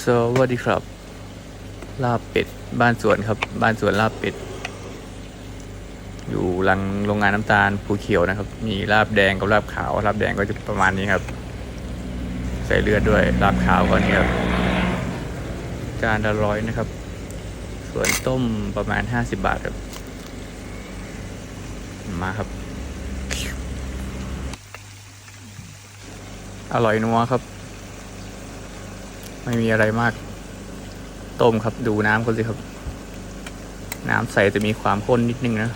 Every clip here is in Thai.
สวัสดีครับ ลาบเป็ด บ้านสวนครับ บ้านสวนลาบเป็ด อยู่หลังโรงงานน้ำตาลภูเขียวนะครับ มีลาบแดงกับลาบขาว ลาบแดงก็จะประมาณนี้ครับ ใส่เลือดด้วย ลาบขาวก็นี่ครับ จานละร้อยนะครับ ส่วนต้มประมาณห้าสิบบาทครับ มาครับ อร่อยนัวครับ ไม่มีอะไรมาก ต้มครับดูน้ำเขาสิครับ น้ำใสจะมีความข้นนิดนึงนะ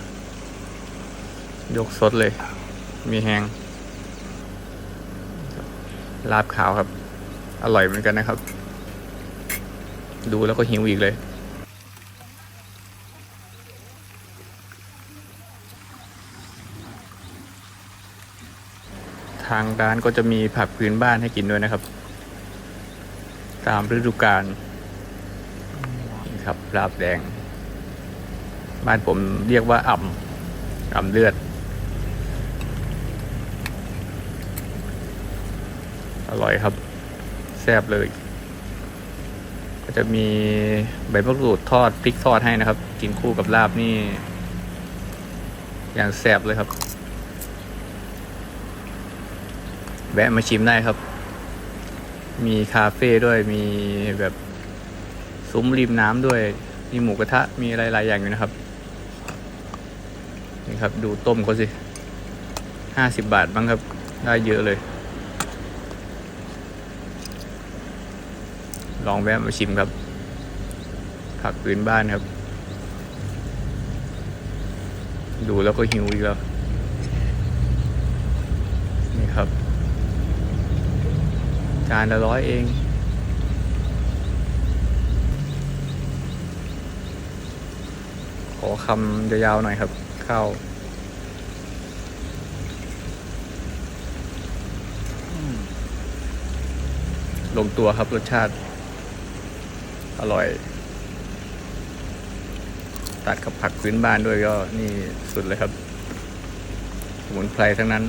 ยกสดเลย มีแหงลาบขาวครับ อร่อยเหมือนกันนะครับ ดูแล้วก็หิวอีกเลยทางร้านก็จะมีผักพื้นบ้านให้กินด้วยนะครับ ตามฤดูกาลนี่ครับลาบแดง บ้านผมเรียกว่าอ่ำอ่ำเลือดอร่อยครับ แซ่บเลย ก็จะมีใบมะกรูดทอดพริกทอดให้นะครับ กินคู่กับลาบนี่ อย่างแซ่บเลยครับ แวะมาชิมได้ครับ มีคาเฟ่ด้วยมีแบบซุ้มริมน้ำด้วย มีหมูกระทะมีอะไรหลายอย่างอยู่นะครับ นี่ครับดูต้มเขาสิห้าสิบบาทบ้างครับ ได้เยอะเลย ลองแวะมาชิมครับ ผักพื้นบ้านครับ ดูแล้วก็หิวอีกแล้ว นี่ครับ จานละร้อยเอง ขอคำยาวๆหน่อยครับ ข้าวลงตัวครับรสชาติ อร่อย ตัดกับผักพื้นบ้านด้วยก็นี่สุดเลยครับสมุนไพรทั้งนั้น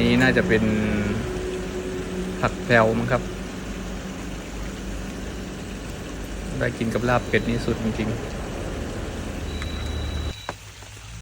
นี้น่าจะเป็นผักแพลวมั้งครับ ได้กินกับลาบเป็ดนี่สุดจริงๆ